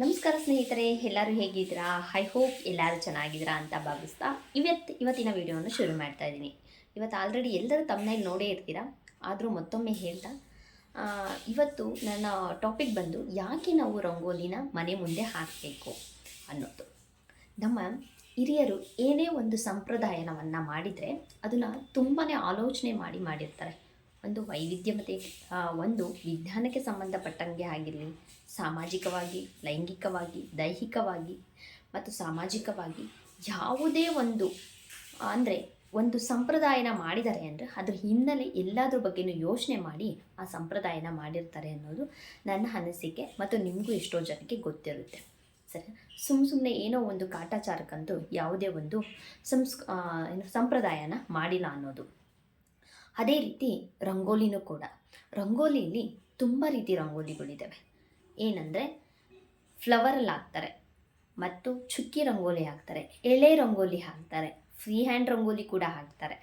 ನಮಸ್ಕಾರ ಸ್ನೇಹಿತರೆ, ಎಲ್ಲರೂ ಹೇಗಿದ್ದೀರಾ? ಐ ಹೋಪ್ ಎಲ್ಲರೂ ಚೆನ್ನಾಗಿದ್ದೀರಾ ಅಂತ ಭಾವಿಸ್ತಾ ಇವತ್ತು, ಇವತ್ತಿನ ವಿಡಿಯೋನ ಶುರು ಮಾಡ್ತಾ ಇದ್ದೀನಿ. ಇವತ್ತು ಆಲ್ರೆಡಿ ಎಲ್ಲರೂ ತಮ್ಮನೇಲಿ ನೋಡೇ ಇರ್ತೀರಾ? ಆದರೂ ಮತ್ತೊಮ್ಮೆ ಹೇಳ್ತಾ ಇವತ್ತು ನನ್ನ ಟಾಪಿಕ್ ಬಂದು ಯಾಕೆ ನಾವು ರಂಗೋಲಿನ ಮನೆ ಮುಂದೆ ಹಾಕಬೇಕು ಅನ್ನೋದು. ನಮ್ಮ ಹಿರಿಯರು ಏನೇ ಒಂದು ಸಂಪ್ರದಾಯನವನ್ನು ಮಾಡಿದರೆ ಅದನ್ನು ತುಂಬಾ ಆಲೋಚನೆ ಮಾಡಿ ಮಾಡಿರ್ತಾರೆ. ಒಂದು ವೈವಿಧ್ಯಮತೆ ಒಂದು ವಿಜ್ಞಾನಕ್ಕೆ ಸಂಬಂಧಪಟ್ಟಂಗೆ ಆಗಿರಲಿ ಸಾಮಾಜಿಕವಾಗಿ, ಲೈಂಗಿಕವಾಗಿ, ದೈಹಿಕವಾಗಿ ಮತ್ತು ಸಾಮಾಜಿಕವಾಗಿ ಯಾವುದೇ ಒಂದು, ಅಂದರೆ ಒಂದು ಸಂಪ್ರದಾಯನ ಮಾಡಿದ್ದಾರೆ ಅಂದರೆ ಅದ್ರ ಹಿನ್ನೆಲೆ ಎಲ್ಲದ್ರ ಬಗ್ಗೆನೂ ಯೋಚನೆ ಮಾಡಿ ಆ ಸಂಪ್ರದಾಯನ ಮಾಡಿರ್ತಾರೆ ಅನ್ನೋದು ನನ್ನ ಅನಿಸಿಕೆ ಮತ್ತು ನಿಮಗೂ ಎಷ್ಟೋ ಜನಕ್ಕೆ ಗೊತ್ತಿರುತ್ತೆ. ಸರಿ ಸುಮ್ಮ ಸುಮ್ಮನೆ ಏನೋ ಒಂದು ಕಾಟಾಚಾರಕ್ಕಂತೂ ಯಾವುದೇ ಒಂದು ಸಂಸ್ ಏನು ಸಂಪ್ರದಾಯನ ಮಾಡಿಲ್ಲ ಅನ್ನೋದು. ಅದೇ ರೀತಿ ರಂಗೋಲಿನೂ ಕೂಡ. ರಂಗೋಲಿಯಲ್ಲಿ ತುಂಬ ರೀತಿ ರಂಗೋಲಿಗಳಿದ್ದಾವೆ ಏನಂದರೆ ಫ್ಲವರಲ್ಲಿ ಹಾಕ್ತಾರೆ ಮತ್ತು ಚುಕ್ಕಿ ರಂಗೋಲಿ ಹಾಕ್ತಾರೆ, ಎಳೆ ರಂಗೋಲಿ ಹಾಕ್ತಾರೆ ಫ್ರೀ ಹ್ಯಾಂಡ್ ರಂಗೋಲಿ ಕೂಡ ಹಾಕ್ತಾರೆ.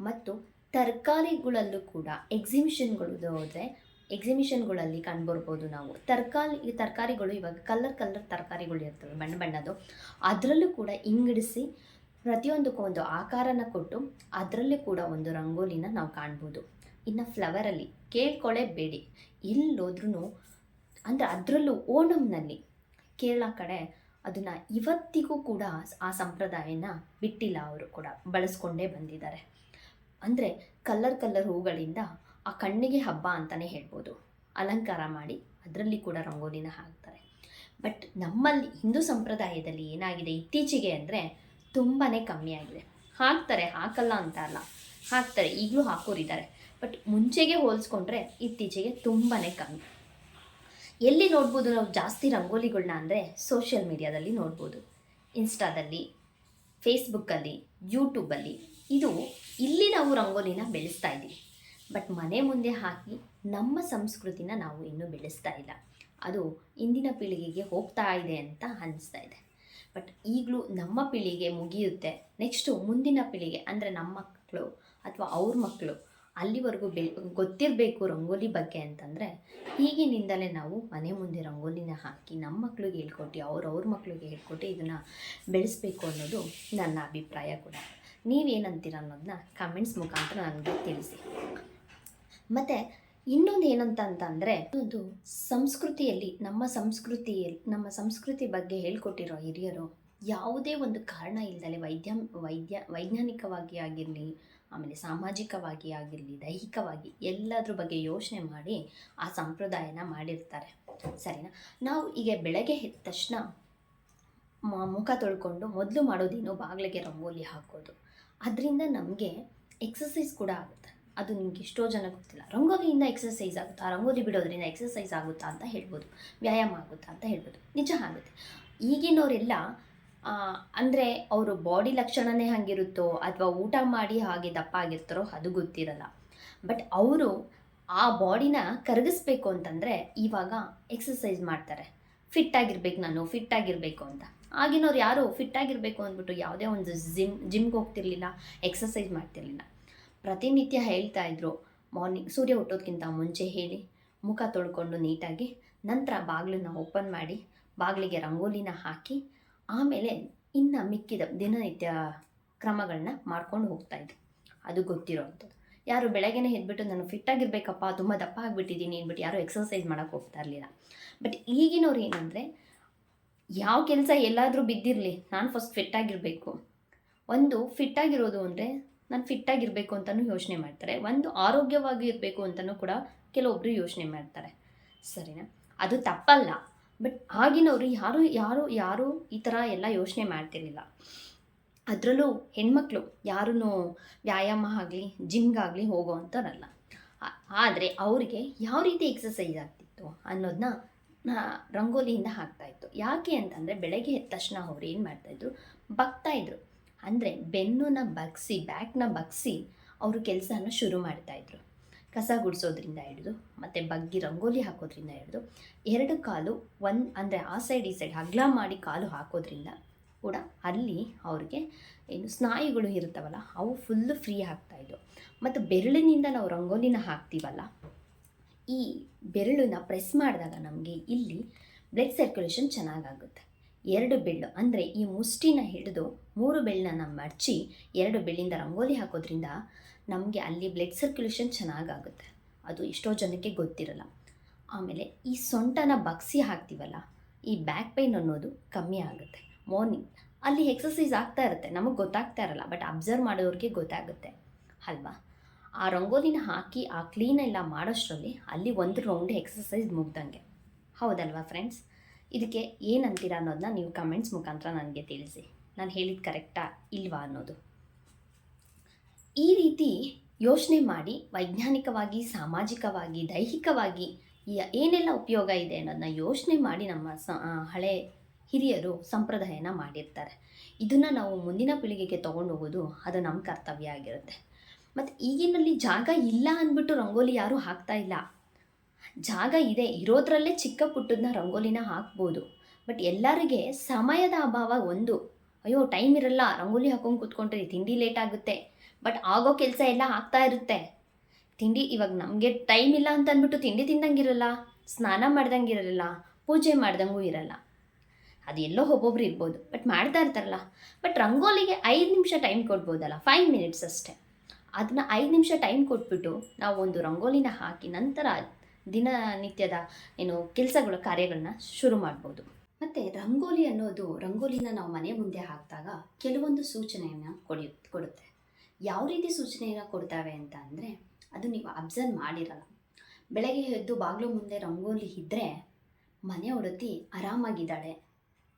ಮತ್ತು ತರಕಾರಿಗಳಲ್ಲೂ ಕೂಡ ಎಕ್ಸಿಬಿಷನ್ಗಳು ಹೋದರೆ ಎಕ್ಸಿಬಿಷನ್ಗಳಲ್ಲಿ ಕಂಡುಬರ್ಬೋದು ನಾವು. ತರಕಾರಿ ತರಕಾರಿಗಳು ಇವಾಗ ಕಲರ್ ಕಲರ್ ತರಕಾರಿಗಳು ಇರ್ತವೆ, ಬಣ್ಣ ಬಣ್ಣದ್ದು. ಅದರಲ್ಲೂ ಕೂಡ ಇಂಗಡಿಸಿ ಪ್ರತಿಯೊಂದಕ್ಕೂ ಒಂದು ಆಕಾರನ ಕೊಟ್ಟು ಅದರಲ್ಲೂ ಕೂಡ ಒಂದು ರಂಗೋಲಿನ ನಾವು ಕಾಣ್ಬೋದು. ಇನ್ನು ಫ್ಲವರಲ್ಲಿ ಕೇಳ್ಕೊಳ್ಳೇಬೇಡಿ. ಎಲ್ಲೋದ್ರೂ ಅಂದರೆ ಅದರಲ್ಲೂ ಓಣಂನಲ್ಲಿ ಕೇರಳ ಕಡೆ ಅದನ್ನು ಇವತ್ತಿಗೂ ಕೂಡ ಆ ಸಂಪ್ರದಾಯನ ಬಿಟ್ಟಿಲ್ಲ ಅವರು ಕೂಡ, ಬಳಸ್ಕೊಂಡೇ ಬಂದಿದ್ದಾರೆ. ಅಂದರೆ ಕಲ್ಲರ್ ಕಲ್ಲರ್ ಹೂಗಳಿಂದ ಆ ಕಣ್ಣಿಗೆ ಹಬ್ಬ ಅಂತಲೇ ಹೇಳ್ಬೋದು. ಅಲಂಕಾರ ಮಾಡಿ ಅದರಲ್ಲಿ ಕೂಡ ರಂಗೋಲಿನ ಹಾಕ್ತಾರೆ. ಬಟ್ ನಮ್ಮಲ್ಲಿ ಹಿಂದೂ ಸಂಪ್ರದಾಯದಲ್ಲಿ ಏನಾಗಿದೆ ಇತ್ತೀಚೆಗೆ ಅಂದರೆ ತುಂಬಾ ಕಮ್ಮಿ ಆಗಿದೆ. ಹಾಕ್ತಾರೆ, ಹಾಕಲ್ಲ ಅಂತ ಅಲ್ಲ. ಹಾಕ್ತಾರೆ, ಈಗಲೂ ಹಾಕೋರಿದ್ದಾರೆ. ಬಟ್ ಮುಂಚೆಗೆ ಹೋಲಿಸ್ಕೊಂಡ್ರೆ ಇತ್ತೀಚೆಗೆ ತುಂಬಾ ಕಮ್ಮಿ. ಎಲ್ಲಿ ನೋಡ್ಬೋದು ನಾವು ಜಾಸ್ತಿ ರಂಗೋಲಿಗಳನ್ನ ಅಂದರೆ ಸೋಷಿಯಲ್ ಮೀಡಿಯಾದಲ್ಲಿ ನೋಡ್ಬೋದು. ಇನ್ಸ್ಟಾದಲ್ಲಿ ಫೇಸ್ಬುಕ್ಕಲ್ಲಿ ಯೂಟ್ಯೂಬಲ್ಲಿ ಇದು ಇಲ್ಲಿ ನಾವು ರಂಗೋಲಿನ ಬೆಳೆಸ್ತಾ ಇದ್ದೀವಿ. ಬಟ್ ಮನೆ ಮುಂದೆ ಹಾಕಿ ನಮ್ಮ ಸಂಸ್ಕೃತಿನ ನಾವು ಇನ್ನೂ ಬೆಳೆಸ್ತಾ ಇಲ್ಲ. ಅದು ಇಂದಿನ ಪೀಳಿಗೆಗೆ ಹೋಗ್ತಾ ಇದೆ ಅಂತ ಅನಿಸ್ತಾ ಇದೆ. ಬಟ್ ಈಗಲೂ ನಮ್ಮ ಪೀಳಿಗೆ ಮುಗಿಯುತ್ತೆ. ನೆಕ್ಸ್ಟು ಮುಂದಿನ ಪೀಳಿಗೆ ಅಂದರೆ ನಮ್ಮ ಮಕ್ಕಳು ಅಥವಾ ಅವ್ರ ಮಕ್ಕಳು ಅಲ್ಲಿವರೆಗೂ ಬೆ, ಗೊತ್ತಿರಬೇಕು ರಂಗೋಲಿ ಬಗ್ಗೆ ಅಂತಂದರೆ, ಈಗಿನಿಂದಲೇ ನಾವು ಮನೆ ಮುಂದೆ ರಂಗೋಲಿನ ಹಾಕಿ ನಮ್ಮ ಮಕ್ಳಿಗೆ ಹೇಳ್ಕೊಟ್ಟು, ಅವ್ರ ಅವ್ರ ಮಕ್ಳಿಗೆ ಹೇಳ್ಕೊಟ್ಟು ಇದನ್ನು ಬೆಳೆಸಬೇಕು ಅನ್ನೋದು ನನ್ನ ಅಭಿಪ್ರಾಯ ಕೂಡ. ನೀವೇನಂತೀರ ಅನ್ನೋದನ್ನ ಕಮೆಂಟ್ಸ್ ಮುಖಾಂತರ ನನಗೆ ತಿಳಿಸಿ. ಮತ್ತು ಇನ್ನೊಂದು ಏನಂತ ಅಂತಂದರೆ ಒಂದು ಸಂಸ್ಕೃತಿಯಲ್ಲಿ, ನಮ್ಮ ಸಂಸ್ಕೃತಿಯಲ್ಲಿ ನಮ್ಮ ಸಂಸ್ಕೃತಿ ಬಗ್ಗೆ ಹೇಳ್ಕೊಟ್ಟಿರೋ ಹಿರಿಯರು ಯಾವುದೇ ಒಂದು ಕಾರಣ ಇಲ್ಲದಲೇ ವೈದ್ಯ ವೈದ್ಯ, ವೈಜ್ಞಾನಿಕವಾಗಿ ಆಗಿರಲಿ ಆಮೇಲೆ ಸಾಮಾಜಿಕವಾಗಿ ಆಗಿರಲಿ, ದೈಹಿಕವಾಗಿ ಎಲ್ಲದ್ರ ಬಗ್ಗೆ ಯೋಚನೆ ಮಾಡಿ ಆ ಸಂಪ್ರದಾಯನ ಮಾಡಿರ್ತಾರೆ. ಸರಿನಾ? ನಾವು ಈಗ ಬೆಳಗ್ಗೆ ಎದ್ದ ತಕ್ಷಣ ಮುಖ ತೊಳ್ಕೊಂಡು ಮೊದಲು ಮಾಡೋದೇನು ಬಾಗಿಲಿಗೆ ರಂಗೋಲಿ ಹಾಕೋದು. ಅದರಿಂದ ನಮಗೆ ಎಕ್ಸಸೈಸ್ ಕೂಡ ಆಗುತ್ತೆ. ಅದು ನಿಮ್ಗೆ ಎಷ್ಟೋ ಜನ ಗೊತ್ತಿಲ್ಲ. ರಂಗೋಲಿಯಿಂದ ಎಕ್ಸಸೈಸ್ ಆಗುತ್ತಾ? ರಂಗೋಲಿ ಬಿಡೋದ್ರಿಂದ ಎಕ್ಸಸೈಸ್ ಆಗುತ್ತಾ ಅಂತ ಹೇಳ್ಬೋದು. ವ್ಯಾಯಾಮ ಆಗುತ್ತಾ ಅಂತ ಹೇಳ್ಬೋದು. ನಿಜ ಆಗುತ್ತೆ. ಈಗಿನವರೆಲ್ಲ ಅಂದರೆ ಅವರು ಬಾಡಿ ಲಕ್ಷಣವೇ ಹಾಗಿರುತ್ತೋ ಅಥವಾ ಊಟ ಮಾಡಿ ಹಾಗೆ ದಪ್ಪ ಆಗಿರ್ತಾರೋ ಅದು ಗೊತ್ತಿರಲ್ಲ. ಬಟ್ ಅವರು ಆ ಬಾಡಿನ ಕರಗಿಸ್ಬೇಕು ಅಂತಂದರೆ ಇವಾಗ ಎಕ್ಸಸೈಸ್ ಮಾಡ್ತಾರೆ. ಫಿಟ್ ಆಗಿರ್ಬೇಕು ನಾನು ಫಿಟ್ ಆಗಿರಬೇಕು ಅಂತ. ಆಗಿನವ್ರು ಯಾರು ಫಿಟ್ ಆಗಿರಬೇಕು ಅಂದ್ಬಿಟ್ಟು ಯಾವುದೇ ಒಂದು ಜಿಮ್ ಜಿಮ್ಗೆ ಹೋಗ್ತಿರ್ಲಿಲ್ಲ ಎಕ್ಸಸೈಸ್ ಮಾಡ್ತಿರ್ಲಿಲ್ಲ. ಪ್ರತಿನಿತ್ಯ ಹೇಳ್ತಾ ಇದ್ರು ಮಾರ್ನಿಂಗ್ ಸೂರ್ಯ ಹುಟ್ಟೋದ್ಕಿಂತ ಮುಂಚೆ ಹೇಳಿ, ಮುಖ ತೊಳ್ಕೊಂಡು ನೀಟಾಗಿ ನಂತರ ಬಾಗಿಲನ್ನ ಓಪನ್ ಮಾಡಿ, ಬಾಗಿಲಿಗೆ ರಂಗೋಲಿನ ಹಾಕಿ ಆಮೇಲೆ ಇನ್ನು ಮಿಕ್ಕಿದ ದಿನನಿತ್ಯ ಕ್ರಮಗಳನ್ನ ಮಾಡ್ಕೊಂಡು ಹೋಗ್ತಾ ಇದ್ದೆ. ಅದು ಗೊತ್ತಿರೋವಂಥದ್ದು ಯಾರು ಬೆಳಗ್ಗೆನೇ ಎದ್ಬಿಟ್ಟು ನಾನು ಫಿಟ್ ಆಗಿರ್ಬೇಕಪ್ಪ, ತುಂಬ ದಪ್ಪ ಆಗಿಬಿಟ್ಟಿದ್ದೀನಿ ಅಂದ್ಬಿಟ್ಟು ಯಾರು ಎಕ್ಸಸೈಸ್ ಮಾಡೋಕ್ಕೆ ಹೋಗ್ತಾ ಇರಲಿಲ್ಲ. ಬಟ್ ಈಗಿನವ್ರು ಏನಂದರೆ, ಯಾವ ಕೆಲಸ ಎಲ್ಲಾದರೂ ಬಿದ್ದಿರಲಿ, ನಾನು ಫಸ್ಟ್ ಫಿಟ್ ಆಗಿರಬೇಕು. ಒಂದು ಫಿಟ್ ಆಗಿರೋದು ಅಂದರೆ ನಾನು ಫಿಟ್ ಆಗಿರಬೇಕು ಅಂತಲೂ ಯೋಚನೆ ಮಾಡ್ತಾರೆ. ಒಂದು, ಆರೋಗ್ಯವಾಗಿ ಇರಬೇಕು ಅಂತಲೂ ಕೂಡ ಕೆಲವೊಬ್ಬರು ಯೋಚನೆ ಮಾಡ್ತಾರೆ. ಸರಿನಾ? ಅದು ತಪ್ಪಲ್ಲ. ಬಟ್ ಆಗಿನವರು ಯಾರು ಯಾರು ಯಾರು ಈ ಥರ ಎಲ್ಲ ಯೋಚನೆ ಮಾಡ್ತಿರ್ಲಿಲ್ಲ. ಅದರಲ್ಲೂ ಹೆಣ್ಮಕ್ಳು ಯಾರೂ ವ್ಯಾಯಾಮ ಆಗಲಿ ಜಿಮ್ಗಾಗಲಿ ಹೋಗೋವಂಥವ್ರಲ್ಲ. ಆದರೆ ಅವರಿಗೆ ಯಾವ ರೀತಿ ಎಕ್ಸಸೈಸ್ ಆಗ್ತಿತ್ತು ಅನ್ನೋದನ್ನ ರಂಗೋಲಿಯಿಂದ ಹಾಕ್ತಾಯಿತ್ತು ಯಾಕೆ ಅಂತಂದರೆ ಬೆಳಗ್ಗೆ ಎದ್ದ ತಕ್ಷಣ ಅವ್ರು ಏನು ಮಾಡ್ತಾಯಿದ್ರು ಬಗ್ತಾಯಿದ್ರು ಅಂದರೆ ಬೆನ್ನುನ ಬಗ್ಸಿ, ಬ್ಯಾಕ್ನ ಬಗ್ಸಿ ಅವರು ಕೆಲಸನ ಶುರು ಮಾಡ್ತಾಯಿದ್ರು ಕಸ ಗುಡಿಸೋದ್ರಿಂದ ಹಿಡಿದು, ಮತ್ತು ಬಗ್ಗಿ ರಂಗೋಲಿ ಹಾಕೋದ್ರಿಂದ ಹಿಡಿದು, ಎರಡು ಕಾಲು ಒಂದು ಅಂದರೆ ಆ ಸೈಡ್ ಈ ಸೈಡ್ ಹಗ್ಲ ಮಾಡಿ ಕಾಲು ಹಾಕೋದ್ರಿಂದ ಕೂಡ ಅಲ್ಲಿ ಅವ್ರಿಗೆ ಏನು ಸ್ನಾಯುಗಳು ಇರುತ್ತವಲ್ಲ, ಅವು ಫುಲ್ಲು ಫ್ರೀ ಆಗ್ತಾಯಿದ್ವು ಮತ್ತು ಬೆರಳಿನಿಂದ ನಾವು ರಂಗೋಲಿನ ಹಾಕ್ತೀವಲ್ಲ, ಈ ಬೆರಳನ್ನ ಪ್ರೆಸ್ ಮಾಡಿದಾಗ ನಮಗೆ ಇಲ್ಲಿ ಬ್ಲಡ್ ಸರ್ಕ್ಯುಲೇಷನ್ ಚೆನ್ನಾಗಾಗುತ್ತೆ. ಎರಡು ಬೆಳ್ಳು ಅಂದರೆ ಈ ಮುಷ್ಟಿನ ಹಿಡಿದು ಮೂರು ಬೆಳ್ಳನ್ನ ಮಡಚಿ ಎರಡು ಬೆಳ್ಳಿಂದ ರಂಗೋಲಿ ಹಾಕೋದ್ರಿಂದ ನಮಗೆ ಅಲ್ಲಿ ಬ್ಲಡ್ ಸರ್ಕ್ಯುಲೇಷನ್ ಚೆನ್ನಾಗಾಗುತ್ತೆ. ಅದು ಎಷ್ಟೋ ಜನಕ್ಕೆ ಗೊತ್ತಿರಲ್ಲ. ಆಮೇಲೆ ಈ ಸೊಂಟನ ಬಗ್ಸಿ ಹಾಕ್ತೀವಲ್ಲ, ಈ ಬ್ಯಾಕ್ ಪೈನ್ ಅನ್ನೋದು ಕಮ್ಮಿ ಆಗುತ್ತೆ. ಮಾರ್ನಿಂಗ್ ಅಲ್ಲಿ ಎಕ್ಸಸೈಸ್ ಆಗ್ತಾ ಇರುತ್ತೆ. ನಮಗೆ ಗೊತ್ತಾಗ್ತಾ ಇರಲ್ಲ ಬಟ್ ಅಬ್ಸರ್ವ್ ಮಾಡೋರಿಗೆ ಗೊತ್ತಾಗುತ್ತೆ. ಅಲ್ವಾ? ಆ ರಂಗೋಲಿನ ಹಾಕಿ, ಆ ಕ್ಲೀನ್ ಎಲ್ಲ ಮಾಡೋಷ್ಟರಲ್ಲಿ ಅಲ್ಲಿ ಒಂದು ರೌಂಡ್ ಎಕ್ಸಸೈಸ್ ಮುಗ್ದಂಗೆ. ಹೌದಲ್ವಾ ಫ್ರೆಂಡ್ಸ್ ಇದಕ್ಕೆ ಏನಂತೀರ ಅನ್ನೋದನ್ನ ನೀವು ಕಮೆಂಟ್ಸ್ ಮುಖಾಂತರ ನನಗೆ ತಿಳಿಸಿ. ನಾನು ಹೇಳಿದ ಕರೆಕ್ಟಾ ಇಲ್ವಾ ಅನ್ನೋದು? ಈ ರೀತಿ ಯೋಚನೆ ಮಾಡಿ ವೈಜ್ಞಾನಿಕವಾಗಿ, ಸಾಮಾಜಿಕವಾಗಿ, ದೈಹಿಕವಾಗಿ ಏನೆಲ್ಲ ಉಪಯೋಗ ಇದೆ ಅನ್ನೋದನ್ನ ಯೋಚನೆ ಮಾಡಿ ನಮ್ಮ ಸ ಹಳೆ ಹಿರಿಯರು ಸಂಪ್ರದಾಯನ ಮಾಡಿರ್ತಾರೆ. ಇದನ್ನು ನಾವು ಮುಂದಿನ ಪೀಳಿಗೆಗೆ ತೊಗೊಂಡು ಹೋಗೋದು ಅದು ನಮ್ಮ ಕರ್ತವ್ಯ ಆಗಿರುತ್ತೆ. ಮತ್ತು ಈಗಿನಲ್ಲಿ ಜಾಗ ಇಲ್ಲ ಅಂದ್ಬಿಟ್ಟು ರಂಗೋಲಿ ಯಾರೂ ಹಾಕ್ತಾ ಇಲ್ಲ. ಜಾಗ ಇದೆ, ಇರೋದ್ರಲ್ಲೇ ಚಿಕ್ಕ ಪುಟ್ಟದನ್ನ ರಂಗೋಲಿನ ಹಾಕ್ಬೋದು. ಬಟ್ ಎಲ್ಲರಿಗೆ ಸಮಯದ ಅಭಾವ ಒಂದು. ಅಯ್ಯೋ ಟೈಮ್ ಇರಲ್ಲ, ರಂಗೋಲಿ ಹಾಕೊಂಡು ಕೂತ್ಕೊಂಡ್ರೆ ತಿಂಡಿ ಲೇಟ್ ಆಗುತ್ತೆ. ಬಟ್ ಆಗೋ ಕೆಲಸ ಎಲ್ಲ ಆಗ್ತಾ ಇರುತ್ತೆ. ತಿಂಡಿ ಇವಾಗ ನಮಗೆ ಟೈಮ್ ಇಲ್ಲ ಅಂತ ಅಂದ್ಬಿಟ್ಟು ತಿಂಡಿ ತಿಂದಂಗಿರಲ್ಲ, ಸ್ನಾನ ಮಾಡ್ದಂಗಿರಲ್ಲ, ಪೂಜೆ ಮಾಡ್ದಂಗೂ ಇರಲ್ಲ. ಅದು ಎಲ್ಲೋ ಒಬ್ಬೊಬ್ರು ಇರ್ಬೋದು ಬಟ್ ಮಾಡ್ತಾ ಇರ್ತಾರಲ್ಲ. ಬಟ್ ರಂಗೋಲಿಗೆ ಐದು ನಿಮಿಷ ಟೈಮ್ ಕೊಡ್ಬೋದಲ್ಲ ಫೈವ್ ಮಿನಿಟ್ಸ್ ಅಷ್ಟೇ. ಅದನ್ನ ಐದು ನಿಮಿಷ ಟೈಮ್ ಕೊಟ್ಬಿಟ್ಟು ನಾವು ಒಂದು ರಂಗೋಲಿನ ಹಾಕಿ ನಂತರ ದಿನನಿತ್ಯದ ಏನು ಕೆಲಸಗಳು ಕಾರ್ಯಗಳನ್ನ ಶುರು ಮಾಡ್ಬೋದು. ಮತ್ತು ರಂಗೋಲಿ ಅನ್ನೋದು, ರಂಗೋಲಿನ ನಾವು ಮನೆ ಮುಂದೆ ಹಾಕಿದಾಗ ಕೆಲವೊಂದು ಸೂಚನೆಯನ್ನು ಕೊಡಿ, ಕೊಡುತ್ತೆ. ಯಾವ ರೀತಿ ಸೂಚನೆಯನ್ನು ಕೊಡ್ತಾವೆ ಅಂತ ಅಂದರೆ, ಅದು ನೀವು ಅಬ್ಸರ್ವ್ ಮಾಡಿರಲ್ಲ. ಬೆಳಗ್ಗೆ ಎದ್ದು ಬಾಗಿಲು ಮುಂದೆ ರಂಗೋಲಿ ಇದ್ದರೆ ಮನೆ ಒಡತಿ ಆರಾಮಾಗಿದ್ದಾಳೆ.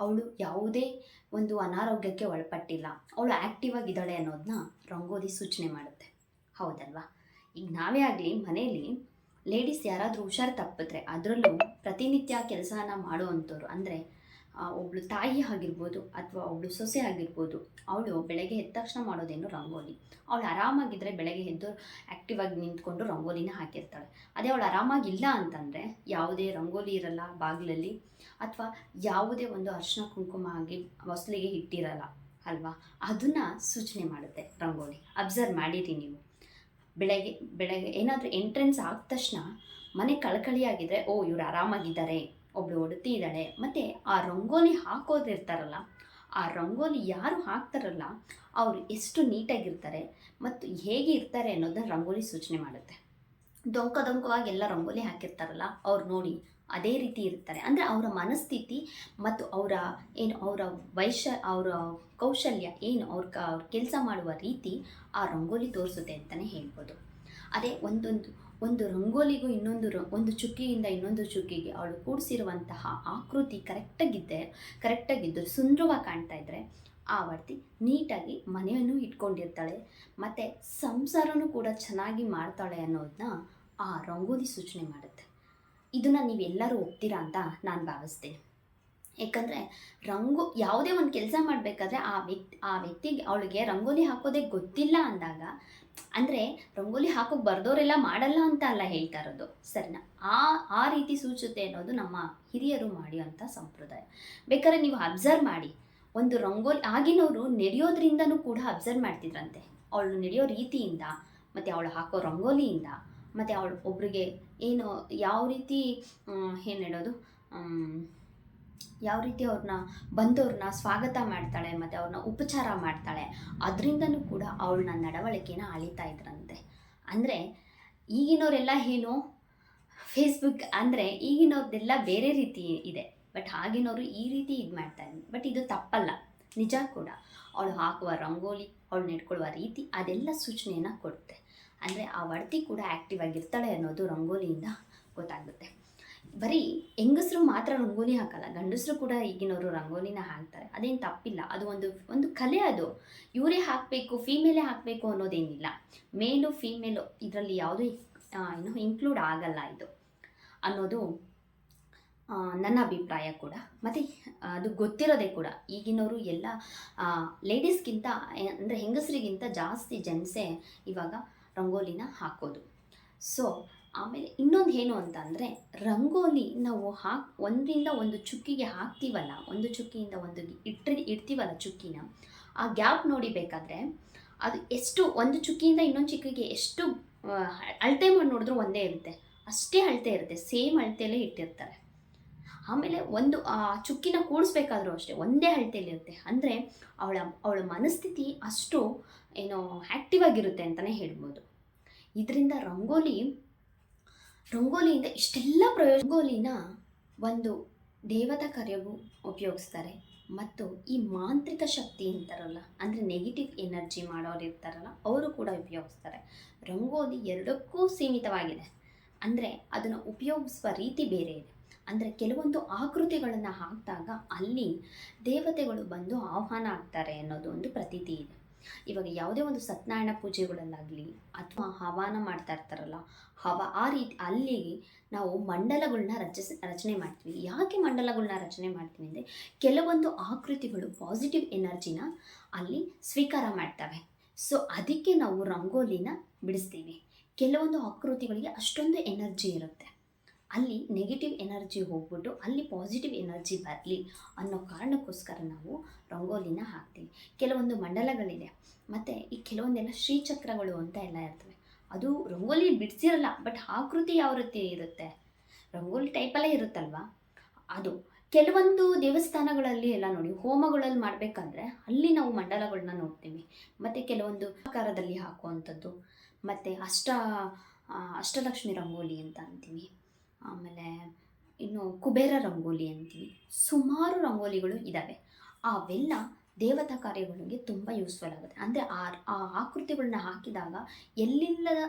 ಅವಳು ಯಾವುದೇ ಒಂದು ಅನಾರೋಗ್ಯಕ್ಕೆ ಒಳಪಟ್ಟಿಲ್ಲ. ಅವಳು ಆ್ಯಕ್ಟಿವ್ ಆಗಿದ್ದಾಳೆ ಅನ್ನೋದನ್ನ ರಂಗೋಲಿ ಸೂಚನೆ ಮಾಡುತ್ತೆ. ಹೌದಲ್ವಾ? ಈಗ ನಾವೇ ಆಗಲಿ ಮನೆಯಲ್ಲಿ ಲೇಡೀಸ್ ಯಾರಾದರೂ ಹುಷಾರು ತಪ್ಪಿದ್ರೆ ಅದರಲ್ಲೂ ಪ್ರತಿನಿತ್ಯ ಕೆಲಸನ ಮಾಡುವಂಥವ್ರು ಅಂದರೆ ಒಬ್ಳು ತಾಯಿ ಆಗಿರ್ಬೋದು ಅಥವಾ ಒಬ್ಳು ಸೊಸೆ ಆಗಿರ್ಬೋದು, ಅವಳು ಬೆಳಗ್ಗೆ ಎದ್ದ ತಕ್ಷಣ ಮಾಡೋದೇನು ರಂಗೋಲಿ ಅವಳು ಆರಾಮಾಗಿದ್ದರೆ ಬೆಳಗ್ಗೆ ಎದ್ದು ಆ್ಯಕ್ಟಿವ್ ಆಗಿ ನಿಂತ್ಕೊಂಡು ರಂಗೋಲಿನ ಹಾಕಿರ್ತಾಳೆ. ಅದೇ ಅವಳು ಆರಾಮಾಗಿಲ್ಲ ಅಂತಂದರೆ ಯಾವುದೇ ರಂಗೋಲಿ ಇರಲ್ಲ ಬಾಗಿಲಲ್ಲಿ, ಅಥವಾ ಯಾವುದೇ ಒಂದು ಅರ್ಶಿನ ಕುಂಕುಮ ಆಗಿ ಹೊಸ್ಲಿಗೆ ಇಟ್ಟಿರಲ್ಲ ಅಲ್ವಾ? ಅದನ್ನು ಸೂಚನೆ ಮಾಡುತ್ತೆ ರಂಗೋಲಿ ಅಬ್ಸರ್ವ್ ಮಾಡಿರಿ ನೀವು. ಬೆಳಗ್ಗೆ ಬೆಳಗ್ಗೆ ಏನಾದರೂ ಎಂಟ್ರೆನ್ಸ್ ಆದ ತಕ್ಷಣ ಮನೆ ಕಳಕಳಿಯಾಗಿದ್ದರೆ ಓ, ಇವರು ಆರಾಮಾಗಿದ್ದಾರೆ. ಒಬ್ಬಳು ಒಡತಿ ಇದ್ದಾಳೆ ಮತ್ತು ಆ ರಂಗೋಲಿ ಹಾಕೋದಿರ್ತಾರಲ್ಲ, ಆ ರಂಗೋಲಿ ಯಾರು ಹಾಕ್ತಾರಲ್ಲ, ಅವರು ಎಷ್ಟು ನೀಟಾಗಿರ್ತಾರೆ ಮತ್ತು ಹೇಗೆ ಇರ್ತಾರೆ ಅನ್ನೋದನ್ನ ರಂಗೋಲಿ ಸೂಚನೆ ಮಾಡುತ್ತೆ. ದೊಂಕ ದೊಂಕವಾಗಿ ಎಲ್ಲ ರಂಗೋಲಿ ಹಾಕಿರ್ತಾರಲ್ಲ, ಅವ್ರು ನೋಡಿ ಅದೇ ರೀತಿ ಇರ್ತಾರೆ ಅಂದರೆ ಅವರ ಮನಸ್ಥಿತಿ ಮತ್ತು ಅವರ ಏನು ಅವರ ವೈಶ, ಅವರ ಕೌಶಲ್ಯ ಏನು, ಅವ್ರ ಕ, ಅವ್ರ ಕೆಲಸ ಮಾಡುವ ರೀತಿ ಆ ರಂಗೋಲಿ ತೋರಿಸುತ್ತೆ ಅಂತಲೇ ಹೇಳ್ಬೋದು. ಅದೇ ಒಂದೊಂದು, ಒಂದು ರಂಗೋಲಿಗೂ ಇನ್ನೊಂದು ಒಂದು ಚುಕ್ಕಿಯಿಂದ ಇನ್ನೊಂದು ಚುಕ್ಕಿಗೆ ಅವಳು ಕೂಡಿಸಿರುವಂತಹ ಆಕೃತಿ ಕರೆಕ್ಟಾಗಿದ್ದೆ, ಕರೆಕ್ಟಾಗಿದ್ದು ಸುಂದರವಾಗಿ ಕಾಣ್ತಾ ಇದ್ದರೆ ಆ ವರ್ತಿ ನೀಟಾಗಿ ಮನೆಯನ್ನು ಇಟ್ಕೊಂಡಿರ್ತಾಳೆ, ಮತ್ತು ಸಂಸಾರನೂ ಕೂಡ ಚೆನ್ನಾಗಿ ಮಾಡ್ತಾಳೆ ಅನ್ನೋದನ್ನ ಆ ರಂಗೋಲಿ ಸೂಚನೆ ಮಾಡುತ್ತೆ. ಇದನ್ನು ನೀವೆಲ್ಲರೂ ಒಪ್ತೀರಾ ಅಂತ ನಾನು ಭಾವಿಸ್ತೇನೆ ಯಾಕಂದರೆ ರಂಗು ಯಾವುದೇ ಒಂದು ಕೆಲಸ ಮಾಡಬೇಕಾದ್ರೆ ಆ ವ್ಯಕ್ತಿ, ಆ ವ್ಯಕ್ತಿಗೆ ಅವಳಿಗೆ ರಂಗೋಲಿ ಹಾಕೋದೇ ಗೊತ್ತಿಲ್ಲ ಅಂದಾಗ, ಅಂದರೆ ರಂಗೋಲಿ ಹಾಕೋಕೆ ಬರ್ದೋರೆಲ್ಲ ಮಾಡಲ್ಲ ಅಂತ ಅಲ್ಲ ಹೇಳ್ತಾ ಇರೋದು. ಸರಿನಾ? ಆ ಆ ರೀತಿ ಸೂಚ್ಯತೆ ಅನ್ನೋದು ನಮ್ಮ ಹಿರಿಯರು ಮಾಡಿಯುವಂಥ ಸಂಪ್ರದಾಯ. ಬೇಕಾದ್ರೆ ನೀವು ಅಬ್ಸರ್ವ್ ಮಾಡಿ. ಒಂದು ರಂಗೋಲಿ ಆಗಿನವರು ನಡೆಯೋದ್ರಿಂದನೂ ಕೂಡ ಅಬ್ಸರ್ವ್ ಮಾಡ್ತಿದ್ರಂತೆ. ಅವಳು ನಡೆಯೋ ರೀತಿಯಿಂದ, ಮತ್ತು ಅವಳು ಹಾಕೋ ರಂಗೋಲಿಯಿಂದ ಮತ್ತು ಅವಳು ಒಬ್ರಿಗೆ ಏನು ಯಾವ ರೀತಿ ಏನು ಹೇಳೋದು ಯಾವ ರೀತಿ ಅವ್ರನ್ನ ಬಂದವ್ರನ್ನ ಸ್ವಾಗತ ಮಾಡ್ತಾಳೆ, ಮತ್ತು ಅವ್ರನ್ನ ಉಪಚಾರ ಮಾಡ್ತಾಳೆ, ಅದರಿಂದನೂ ಕೂಡ ಅವಳನ್ನ ನಡವಳಿಕೆನ ಅಳಿತಾ ಇದ್ರಂತೆ. ಅಂದರೆ ಈಗಿನವರೆಲ್ಲ ಏನು ಫೇಸ್ಬುಕ್ ಅಂದರೆ ಈಗಿನವ್ರದ್ದೆಲ್ಲ ಬೇರೆ ರೀತಿ ಇದೆ. ಬಟ್ ಆಗಿನವರು ಈ ರೀತಿ ಇದು ಮಾಡ್ತಾ ಇದ್ರು ಬಟ್ ಇದು ತಪ್ಪಲ್ಲ. ನಿಜ ಕೂಡ. ಅವಳು ಹಾಕುವ ರಂಗೋಲಿ, ಅವಳು ನಡ್ಕೊಳ್ಳುವ ರೀತಿ, ಅದೆಲ್ಲ ಸೂಚನೆಯನ್ನು ಕೊಡುತ್ತೆ ಅಂದರೆ ಆ ವರ್ತಿ ಕೂಡ ಆ್ಯಕ್ಟಿವ್ ಆಗಿರ್ತಾಳೆ ಅನ್ನೋದು ರಂಗೋಲಿಯಿಂದ ಗೊತ್ತಾಗುತ್ತೆ. ಬರೀ ಹೆಂಗಸರು ಮಾತ್ರ ರಂಗೋಲಿ ಹಾಕಲ್ಲ, ಗಂಡಸರು ಕೂಡ ಈಗಿನವರು ರಂಗೋಲಿನ ಹಾಕ್ತಾರೆ. ಅದೇನು ತಪ್ಪಿಲ್ಲ. ಅದು ಒಂದು ಒಂದು ಕಲೆ ಅದು. ಇವರೇ ಹಾಕಬೇಕು ಫೀಮೇಲೇ ಹಾಕಬೇಕು ಅನ್ನೋದೇನಿಲ್ಲ. ಮೇಲು ಫೀಮೇಲು ಇದರಲ್ಲಿ ಯಾವುದೂ ಏನು ಇನ್ಕ್ಲೂಡ್ ಆಗಲ್ಲ ಇದು ಅನ್ನೋದು ನನ್ನ ಅಭಿಪ್ರಾಯ ಕೂಡ. ಮತ್ತು, ಅದು ಗೊತ್ತಿರೋದೇ ಕೂಡ. ಈಗಿನವರು ಎಲ್ಲ ಲೇಡೀಸ್ಗಿಂತ ಅಂದರೆ ಹೆಂಗಸರಿಗಿಂತ ಜಾಸ್ತಿ ಜೆಂಟ್ಸೇ ಇವಾಗ ರಂಗೋಲಿನ ಹಾಕೋದು. ಸೊ ಆಮೇಲೆ ಇನ್ನೊಂದು ಏನು ಅಂತ ಅಂದರೆ ರಂಗೋಲಿ ನಾವು ಹಾಕ್, ಒಂದರಿಂದ ಒಂದು ಚುಕ್ಕಿಗೆ ಹಾಕ್ತೀವಲ್ಲ, ಒಂದು ಚುಕ್ಕಿಯಿಂದ ಒಂದು ಇಟ್ಟು ಇಡ್ತೀವಲ್ಲ ಚುಕ್ಕಿನ, ಆ ಗ್ಯಾಪ್ ನೋಡಿ ಬೇಕಾದರೆ, ಅದು ಎಷ್ಟು, ಒಂದು ಚುಕ್ಕಿಯಿಂದ ಇನ್ನೊಂದು ಚುಕ್ಕಿಗೆ ಎಷ್ಟು ಅಳತೆ ಮಾಡಿ ನೋಡಿದ್ರೂ ಒಂದೇ ಇರುತ್ತೆ. ಅಷ್ಟೇ ಅಳತೆ ಇರುತ್ತೆ, ಸೇಮ್ ಅಳತೆಯಲ್ಲೇ ಇಟ್ಟಿರ್ತಾರೆ. ಆಮೇಲೆ ಒಂದು, ಆ ಚುಕ್ಕಿನ ಕೂಡಿಸ್ಬೇಕಾದ್ರೂ ಅಷ್ಟೇ, ಒಂದೇ ಅಳತೆಯಲ್ಲಿರುತ್ತೆ ಅಂದರೆ, ಅವಳ ಅವಳ ಮನಸ್ಥಿತಿ ಅಷ್ಟು, ಏನೋ ಆ್ಯಕ್ಟಿವ್ ಆಗಿರುತ್ತೆ ಅಂತಲೇ ಹೇಳ್ಬೋದು. ಇದರಿಂದ ರಂಗೋಲಿ, ರಂಗೋಲಿಯಿಂದ ಇಷ್ಟೆಲ್ಲ ಪ್ರಯೋಜನ ರಂಗೋಲಿನ ಒಂದು ದೇವತಾ ಕಾರ್ಯವು ಉಪಯೋಗಿಸ್ತಾರೆ. ಮತ್ತು ಈ ಮಾಂತ್ರಿಕ ಶಕ್ತಿ ಅಂತಾರಲ್ಲ, ಅಂದರೆ ನೆಗೆಟಿವ್ ಎನರ್ಜಿ ಮಾಡೋರು ಇರ್ತಾರಲ್ಲ, ಅವರು ಕೂಡ ಉಪಯೋಗಿಸ್ತಾರೆ. ರಂಗೋಲಿ ಎರಡಕ್ಕೂ ಸೀಮಿತವಾಗಿದೆ. ಅಂದರೆ ಅದನ್ನು ಉಪಯೋಗಿಸುವ ರೀತಿ ಬೇರೆ ಇದೆ. ಅಂದರೆ ಕೆಲವೊಂದು ಆಕೃತಿಗಳನ್ನು ಹಾಕಿದಾಗ ಅಲ್ಲಿ ದೇವತೆಗಳು ಬಂದು ಆಹ್ವಾನ ಆಗ್ತಾರೆ ಅನ್ನೋದು ಒಂದು ಪ್ರತೀತಿ ಇದೆ. ಇವಾಗ ಯಾವುದೇ ಒಂದು ಸತ್ಯನಾರಾಯಣ ಪೂಜೆಗಳಲ್ಲಾಗಲಿ ಅಥವಾ ಹವಾನ ಮಾಡ್ತಾ ಇರ್ತಾರಲ್ಲ, ಹವ ಆ ರೀತಿ ಅಲ್ಲಿ ನಾವು ಮಂಡಲಗಳನ್ನ ರಚಿಸ, ರಚನೆ ಮಾಡ್ತೀವಿ. ಯಾಕೆ ಮಂಡಲಗಳನ್ನ ರಚನೆ ಮಾಡ್ತೀವಿ ಅಂದರೆ ಕೆಲವೊಂದು ಆಕೃತಿಗಳು ಪಾಸಿಟಿವ್ ಎನರ್ಜಿನ ಅಲ್ಲಿ ಸ್ವೀಕಾರ ಮಾಡ್ತವೆ. ಸೊ ಅದಕ್ಕೆ ನಾವು ರಂಗೋಲಿನ ಬಿಡಿಸ್ತೀವಿ. ಕೆಲವೊಂದು ಆಕೃತಿಗಳಿಗೆ ಅಷ್ಟೊಂದು ಎನರ್ಜಿ ಇರುತ್ತೆ. ಅಲ್ಲಿ ನೆಗೆಟಿವ್ ಎನರ್ಜಿ ಹೋಗ್ಬಿಟ್ಟು ಅಲ್ಲಿ ಪಾಸಿಟಿವ್ ಎನರ್ಜಿ ಬರಲಿ ಅನ್ನೋ ಕಾರಣಕ್ಕೋಸ್ಕರ ನಾವು ರಂಗೋಲಿನ ಹಾಕ್ತೀವಿ. ಕೆಲವೊಂದು ಮಂಡಲಗಳಿದೆ. ಮತ್ತು ಈ ಕೆಲವೊಂದೆಲ್ಲ ಶ್ರೀಚಕ್ರಗಳು ಅಂತ ಎಲ್ಲ ಇರ್ತವೆ. ಅದು ರಂಗೋಲಿ ಬಿಡಿಸಿರಲ್ಲ ಬಟ್ ಆಕೃತಿ ಯಾವ ರೀತಿ ಇರುತ್ತೆ? ರಂಗೋಲಿ ಟೈಪಲ್ಲೇ ಇರುತ್ತಲ್ವಾ? ಅದು ಕೆಲವೊಂದು ದೇವಸ್ಥಾನಗಳಲ್ಲಿ ಎಲ್ಲ ನೋಡಿ, ಹೋಮಗಳಲ್ಲಿ ಮಾಡಬೇಕಂದ್ರೆ ಅಲ್ಲಿ ನಾವು ಮಂಡಲಗಳನ್ನ ನೋಡ್ತೀವಿ. ಮತ್ತು ಕೆಲವೊಂದು ಆಕಾರದಲ್ಲಿ ಹಾಕುವಂಥದ್ದು. ಮತ್ತು ಅಷ್ಟ ಅಷ್ಟಲಕ್ಷ್ಮಿ ರಂಗೋಲಿ ಅಂತ ಅಂತೀವಿ. ಆಮೇಲೆ ಇನ್ನು ಕುಬೇರ ರಂಗೋಲಿ ಅಂತೀವಿ. ಸುಮಾರು ರಂಗೋಲಿಗಳು ಇದ್ದಾವೆ ಅವೆಲ್ಲ ದೇವತಾ ಕಾರ್ಯಗಳಿಗೆ ತುಂಬ ಯೂಸ್ಫುಲ್ ಆಗುತ್ತೆ. ಅಂದರೆ ಆ ಆ ಆಕೃತಿಗಳನ್ನ ಹಾಕಿದಾಗ ಎಲ್ಲಿಲ್ಲದ,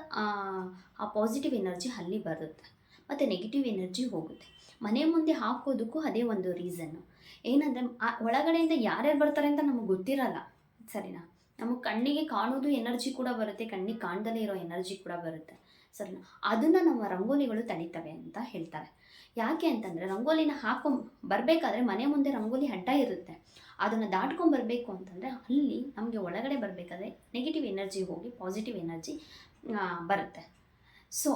ಆ ಪಾಸಿಟಿವ್ ಎನರ್ಜಿ ಅಲ್ಲಿ ಬರುತ್ತೆ. ಮತ್ತು ನೆಗೆಟಿವ್ ಎನರ್ಜಿ ಹೋಗುತ್ತೆ. ಮನೆ ಮುಂದೆ ಹಾಕೋದಕ್ಕೂ ಅದೇ ಒಂದು ರೀಸನ್ನು ಏನಂದರೆ ಒಳಗಡೆಯಿಂದ ಯಾರ್ಯಾರು ಬರ್ತಾರೆ ಅಂತ ನಮಗೆ ಗೊತ್ತಿರಲ್ಲ. ಸರಿನಾ? ನಮಗೆ ಕಣ್ಣಿಗೆ ಕಾಣೋದು ಎನರ್ಜಿ ಕೂಡ ಬರುತ್ತೆ, ಕಣ್ಣಿಗೆ ಕಾಣ್ದಲೇ ಇರೋ ಎನರ್ಜಿ ಕೂಡ ಬರುತ್ತೆ. ಸರಿನಾ? ಅದನ್ನು ನಮ್ಮ ರಂಗೋಲಿಗಳು ತಡೀತವೆ ಅಂತ ಹೇಳ್ತಾರೆ ಯಾಕೆ ಅಂತಂದರೆ ರಂಗೋಲಿನ ಹಾಕೊಂಡ್ ಬರಬೇಕಾದ್ರೆ ಮನೆ ಮುಂದೆ ರಂಗೋಲಿ ಅಡ್ಡ ಇರುತ್ತೆ. ಅದನ್ನು ದಾಟ್ಕೊಂಡು ಬರಬೇಕು ಅಂತಂದರೆ ಅಲ್ಲಿ ನಮಗೆ ಒಳಗಡೆ ಬರಬೇಕಾದ್ರೆ ನೆಗೆಟಿವ್ ಎನರ್ಜಿ ಹೋಗಿ ಪಾಸಿಟಿವ್ ಎನರ್ಜಿ ಬರುತ್ತೆ. ಸೊ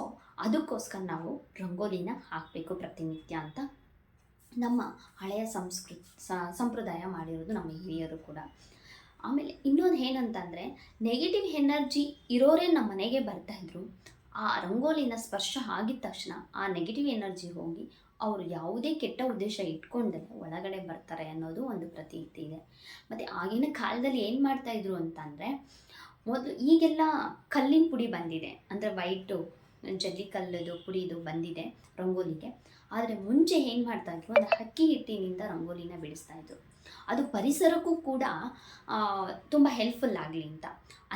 ಅದಕ್ಕೋಸ್ಕರ ನಾವು ರಂಗೋಲಿನ ಹಾಕಬೇಕು ಪ್ರತಿನಿತ್ಯ ಅಂತ ನಮ್ಮ ಹಳೆಯ ಸಂಸ್ಕೃತಿ ಸಂಪ್ರದಾಯ ಮಾಡಿರೋದು ನಮ್ಮ ಹಿರಿಯರು ಕೂಡ. ಆಮೇಲೆ ಇನ್ನೊಂದು ಏನಂತಂದರೆ ನೆಗೆಟಿವ್ ಎನರ್ಜಿ ಇರೋರೇ ನಮ್ಮ ಮನೆಗೆ ಬರ್ತಾಯಿದ್ರು ಆ ರಂಗೋಲಿನ ಸ್ಪರ್ಶ ಆಗಿದ ತಕ್ಷಣ ಆ ನೆಗೆಟಿವ್ ಎನರ್ಜಿ ಹೋಗಿ ಅವರು ಯಾವುದೇ ಕೆಟ್ಟ ಉದ್ದೇಶ ಇಟ್ಕೊಂಡೆ ಒಳಗಡೆ ಬರ್ತಾರೆ ಅನ್ನೋದು ಒಂದು ಪ್ರತೀತಿ ಇದೆ. ಮತ್ತು ಆಗಿನ ಕಾಲದಲ್ಲಿ ಏನು ಮಾಡ್ತಾಯಿದ್ರು ಅಂತಂದರೆ ಮೊದಲು ಈಗೆಲ್ಲ ಕಲ್ಲಿನ ಪುಡಿ ಬಂದಿದೆ. ಅಂದರೆ ವೈಟು ಜಲ್ಲಿಕಲ್ಲದು ಪುಡಿದು ಬಂದಿದೆ ರಂಗೋಲಿಗೆ. ಆದರೆ ಮುಂಚೆ ಏನು ಮಾಡ್ತಾಯಿದ್ರು ಒಂದು ಅಕ್ಕಿ ಹಿಟ್ಟಿನಿಂದ ರಂಗೋಲಿನ ಬಿಡಿಸ್ತಾ ಇದ್ರು. ಅದು ಪರಿಸರಕ್ಕೂ ಕೂಡ ತುಂಬ ಹೆಲ್ಪ್ಫುಲ್ ಆಗಲಿ ಅಂತ.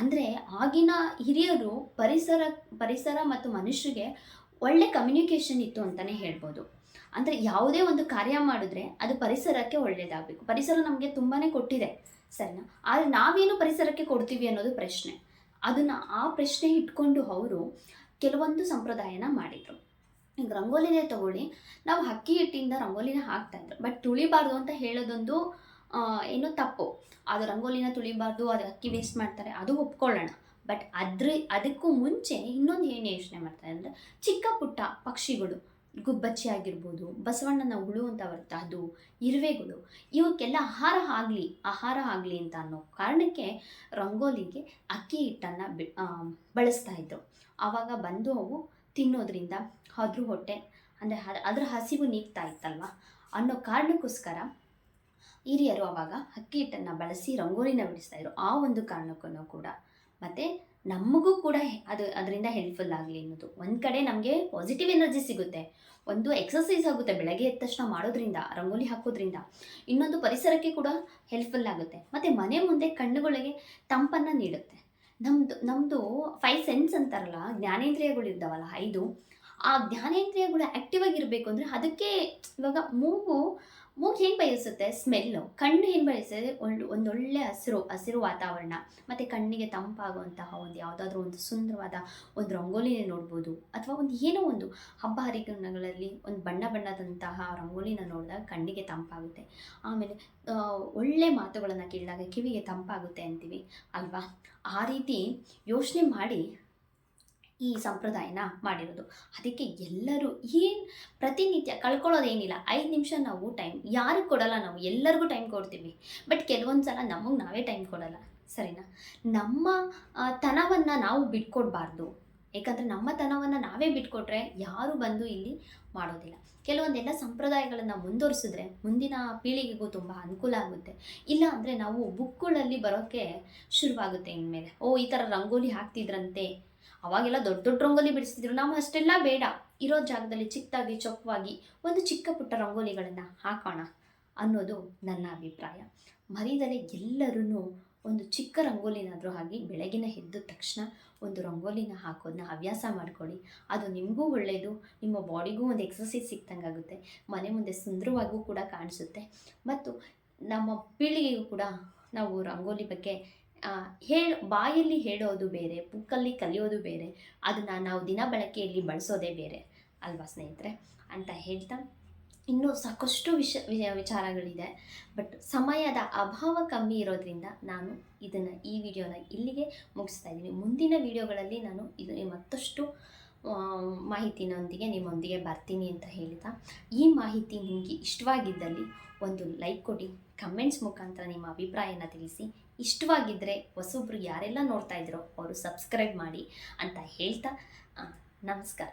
ಅಂದರೆ ಆಗಿನ ಹಿರಿಯರು ಪರಿಸರ ಪರಿಸರ ಮತ್ತು ಮನುಷ್ಯರಿಗೆ ಒಳ್ಳೆ ಕಮ್ಯುನಿಕೇಷನ್ ಇತ್ತು ಅಂತಲೇ ಹೇಳ್ಬೋದು. ಅಂದರೆ ಯಾವುದೇ ಒಂದು ಕಾರ್ಯ ಮಾಡಿದ್ರೆ ಅದು ಪರಿಸರಕ್ಕೆ ಒಳ್ಳೆಯದಾಗಬೇಕು ಪರಿಸರ ನಮಗೆ ತುಂಬಾ ಕೊಟ್ಟಿದೆ, ಸರಿನಾ? ಆದರೆ ನಾವೇನು ಪರಿಸರಕ್ಕೆ ಕೊಡ್ತೀವಿ ಅನ್ನೋದು ಪ್ರಶ್ನೆ. ಅದನ್ನು ಆ ಪ್ರಶ್ನೆ ಇಟ್ಕೊಂಡು ಅವರು ಕೆಲವೊಂದು ಸಂಪ್ರದಾಯನ ಮಾಡಿದರು. ಈಗ ರಂಗೋಲಿನೇ ತಗೊಳ್ಳಿ. ನಾವು ಅಕ್ಕಿ ಹಿಟ್ಟಿಂದ ರಂಗೋಲಿನ ಹಾಕ್ತಾಯಿದ್ರು ಬಟ್ ತುಳಿಬಾರ್ದು ಅಂತ ಹೇಳೋದೊಂದು ಏನು ತಪ್ಪು. ಅದು ರಂಗೋಲಿನ ತುಳಿಬಾರ್ದು, ಅದು ಅಕ್ಕಿ ವೇಸ್ಟ್ ಮಾಡ್ತಾರೆ, ಅದು ಒಪ್ಕೊಳ್ಳೋಣ. ಬಟ್ ಅದ್ರ, ಅದಕ್ಕೂ ಮುಂಚೆ ಇನ್ನೊಂದು ಏನು ಯೋಚನೆ ಮಾಡ್ತಾರೆ ಅಂದರೆ ಚಿಕ್ಕ ಪುಟ್ಟ ಪಕ್ಷಿಗಳು. ಗುಬ್ಬಚ್ಚಿ ಆಗಿರ್ಬೋದು, ಬಸವಣ್ಣನ ಹುಳು ಅಂತ ಬರುತ್ತೆ ಅದು ಇರುವೆಗಳು. ಇವಕ್ಕೆಲ್ಲ ಆಹಾರ ಆಗಲಿ ಆಹಾರ ಆಗಲಿ ಅಂತ ಅನ್ನೋ ಕಾರಣಕ್ಕೆ ರಂಗೋಲಿಗೆ ಅಕ್ಕಿ ಹಿಟ್ಟನ್ನು ಬಿ ಬಳಸ್ತಾ ಇದ್ರು. ಆವಾಗ ಬಂದು ಅವು ತಿನ್ನೋದ್ರಿಂದ ಅದ್ರ ಹೊಟ್ಟೆ, ಅಂದರೆ ಅದರ ಹಸಿವು ನೀಗ್ತಾ ಇತ್ತಲ್ವ? ಅನ್ನೋ ಕಾರಣಕ್ಕೋಸ್ಕರ ಹಿರಿಯರು ಆವಾಗ ಅಕ್ಕಿ ಹಿಟ್ಟನ್ನು ಬಳಸಿ ರಂಗೋಲಿನ ಬಿಡಿಸ್ತಾ ಇದ್ರು. ಆ ಒಂದು ಕಾರಣಕ್ಕೂ ಕೂಡ. ಮತ್ತು ನಮಗೂ ಕೂಡ ಅದು ಅದರಿಂದ ಹೆಲ್ಪ್ಫುಲ್ ಆಗಲಿ ಅನ್ನೋದು. ಒಂದು ಕಡೆ ನಮಗೆ ಪಾಸಿಟಿವ್ ಎನರ್ಜಿ ಸಿಗುತ್ತೆ. ಒಂದು ಎಕ್ಸಸೈಸ್ ಆಗುತ್ತೆ ಬೆಳಗ್ಗೆ ಎದ್ದ ತಕ್ಷಣ ಮಾಡೋದ್ರಿಂದ, ರಂಗೋಲಿ ಹಾಕೋದ್ರಿಂದ. ಇನ್ನೊಂದು ಪರಿಸರಕ್ಕೆ ಕೂಡ ಹೆಲ್ಪ್ಫುಲ್ ಆಗುತ್ತೆ. ಮತ್ತು ಮನೆ ಮುಂದೆ ಕಣ್ಣುಗಳಿಗೆ ತಂಪನ್ನು ನೀಡುತ್ತೆ. ನಮ್ಮದು ನಮ್ಮದು ಫೈವ್ ಸೆನ್ಸ್ ಅಂತಾರಲ್ಲ ಜ್ಞಾನೇಂದ್ರಿಯಗಳು ಇದ್ದಾವಲ್ಲ ಐದು. ಆ ಜ್ಞಾನೇಂದ್ರಿಯಗಳು ಆ್ಯಕ್ಟಿವ್ ಆಗಿರಬೇಕು ಅಂದರೆ ಅದಕ್ಕೆ ಇವಾಗ ಮೂಗು ಮೂಗು ಏನು ಬಯಸುತ್ತೆ? ಸ್ಮೆಲ್ಲು ಕಣ್ಣು ಏನು ಬಯಸುತ್ತೆ? ಒಳ್ಳೆ ಒಂದೊಳ್ಳೆ ಹಸಿರು ಹಸಿರು ವಾತಾವರಣ. ಮತ್ತು ಕಣ್ಣಿಗೆ ತಂಪಾಗುವಂತಹ ಒಂದು ಯಾವುದಾದ್ರೂ ಒಂದು ಸುಂದರವಾದ ಒಂದು ರಂಗೋಲಿನೇ ನೋಡ್ಬೋದು. ಅಥವಾ ಒಂದು ಏನೋ ಒಂದು ಹಬ್ಬ ಹರಿದಿನಗಳಲ್ಲಿ ಒಂದು ಬಣ್ಣ ಬಣ್ಣದಂತಹ ರಂಗೋಲಿನ ನೋಡಿದಾಗ ಕಣ್ಣಿಗೆ ತಂಪಾಗುತ್ತೆ. ಆಮೇಲೆ ಒಳ್ಳೆ ಮಾತುಗಳನ್ನು ಕೇಳಿದಾಗ ಕಿವಿಗೆ ತಂಪಾಗುತ್ತೆ ಅಂತೀವಿ. ಅಲ್ವಾ? ಆ ರೀತಿ ಯೋಚನೆ ಮಾಡಿ ಈ ಸಂಪ್ರದಾಯನ ಮಾಡಿರೋದು. ಅದಕ್ಕೆ ಎಲ್ಲರೂ ಏನು ಪ್ರತಿನಿತ್ಯ ಕಳ್ಕೊಳ್ಳೋದೇನಿಲ್ಲ. ಐದು ನಿಮಿಷ ನಾವು ಟೈಮ್ ಯಾರಿಗೂ ಕೊಡಲ್ಲ ನಾವು, ಎಲ್ಲರಿಗೂ ಟೈಮ್ ಕೊಡ್ತೀವಿ. ಬಟ್ ಕೆಲವೊಂದು ಸಲ ನಮಗೆ ನಾವೇ ಟೈಮ್ ಕೊಡಲ್ಲ. ಸರಿನಾ? ನಮ್ಮ ತನವನ್ನು ನಾವು ಬಿಟ್ಕೊಡ್ಬಾರ್ದು. ನಮ್ಮ ತನವನ್ನು ನಾವೇ ಬಿಟ್ಕೊಟ್ರೆ ಯಾರು ಬಂದು ಇಲ್ಲಿ ಮಾಡೋದಿಲ್ಲ. ಕೆಲವೊಂದೆಲ್ಲ ಸಂಪ್ರದಾಯಗಳನ್ನು ಮುಂದುವರಿಸಿದ್ರೆ ಮುಂದಿನ ಪೀಳಿಗೆಗೂ ತುಂಬ ಅನುಕೂಲ ಆಗುತ್ತೆ. ಇಲ್ಲ ಅಂದರೆ ನಾವು ಬುಕ್ಗಳಲ್ಲಿ ಬರೋಕ್ಕೆ ಶುರುವಾಗುತ್ತೆ ಇನ್ಮೇಲೆ. ಓ, ಈ ಥರ ರಂಗೋಲಿ ಹಾಕ್ತಿದ್ರಂತೆ. ಅವಾಗೆಲ್ಲ ದೊಡ್ಡ ದೊಡ್ಡ ರಂಗೋಲಿ ಬಿಡಿಸ್ತಿದ್ರು ನಾವು ಅಷ್ಟೆಲ್ಲ ಬೇಡ. ಇರೋ ಜಾಗದಲ್ಲಿ ಚಿಕ್ಕದಾಗಿ ಚೊಕ್ಕವಾಗಿ ಒಂದು ಚಿಕ್ಕ ಪುಟ್ಟ ರಂಗೋಲಿಗಳನ್ನು ಹಾಕೋಣ ಅನ್ನೋದು ನನ್ನ ಅಭಿಪ್ರಾಯ. ಮರಿದಲೆ ಎಲ್ಲರೂ ಒಂದು ಚಿಕ್ಕ ರಂಗೋಲಿನಾದರೂ ಹಾಕಿ ಬೆಳಗಿನ ಎದ್ದ ತಕ್ಷಣ ಒಂದು ರಂಗೋಲಿನ ಹಾಕೋದನ್ನ ಹವ್ಯಾಸ ಮಾಡ್ಕೊಳ್ಳಿ. ಅದು ನಿಮಗೂ ಒಳ್ಳೆಯದು ನಿಮ್ಮ ಬಾಡಿಗೂ ಒಂದು ಎಕ್ಸಸೈಸ್ ಸಿಕ್ತಂಗೆ ಆಗುತ್ತೆ. ಮನೆ ಮುಂದೆ ಸುಂದರವಾಗೂ ಕೂಡ ಕಾಣಿಸುತ್ತೆ. ಮತ್ತು ನಮ್ಮ ಪೀಳಿಗೆಗೂ ಕೂಡ ನಾವು ರಂಗೋಲಿ ಬಗ್ಗೆ ಹೇಳಿ, ಬಾಯಲ್ಲಿ ಹೇಳೋದು ಬೇರೆ, ಬುಕ್ಕಲ್ಲಿ ಕಲಿಯೋದು ಬೇರೆ, ಅದನ್ನು ನಾವು ದಿನ ಬಳಕೆಯಲ್ಲಿ ಬಳಸೋದೇ ಬೇರೆ, ಅಲ್ವಾ ಸ್ನೇಹಿತರೆ? ಅಂತ ಹೇಳ್ತಾ, ಇನ್ನೂ ಸಾಕಷ್ಟು ವಿಷ ವಿಚಾರಗಳಿದೆ, ಬಟ್ ಸಮಯದ ಅಭಾವ ಕಮ್ಮಿ ಇರೋದ್ರಿಂದ ನಾನು ಇದನ್ನು ಈ ವಿಡಿಯೋನ ಇಲ್ಲಿಗೆ ಮುಗಿಸ್ತಾ ಇದ್ದೀನಿ. ಮುಂದಿನ ವಿಡಿಯೋಗಳಲ್ಲಿ ನಾನು ಇದು ಮತ್ತಷ್ಟು ಮಾಹಿತಿನೊಂದಿಗೆ ನಿಮ್ಮೊಂದಿಗೆ ಬರ್ತೀನಿ ಅಂತ ಹೇಳ್ತಾ, ಈ ಮಾಹಿತಿ ನಿಮಗೆ ಇಷ್ಟವಾಗಿದ್ದಲ್ಲಿ ಒಂದು ಲೈಕ್ ಕೊಡಿ, ಕಮೆಂಟ್ಸ್ ಮುಖಾಂತರ ನಿಮ್ಮ ಅಭಿಪ್ರಾಯನ ತಿಳಿಸಿ ಇಷ್ಟವಾಗಿದ್ದರೆ ಹೊಸೊಬ್ರು ಯಾರೆಲ್ಲ ನೋಡ್ತಾ ಇದ್ರೋ ಅವರು ಸಬ್ಸ್ಕ್ರೈಬ್ ಮಾಡಿ ಅಂತ ಹೇಳ್ತಾ ನಮಸ್ಕಾರ.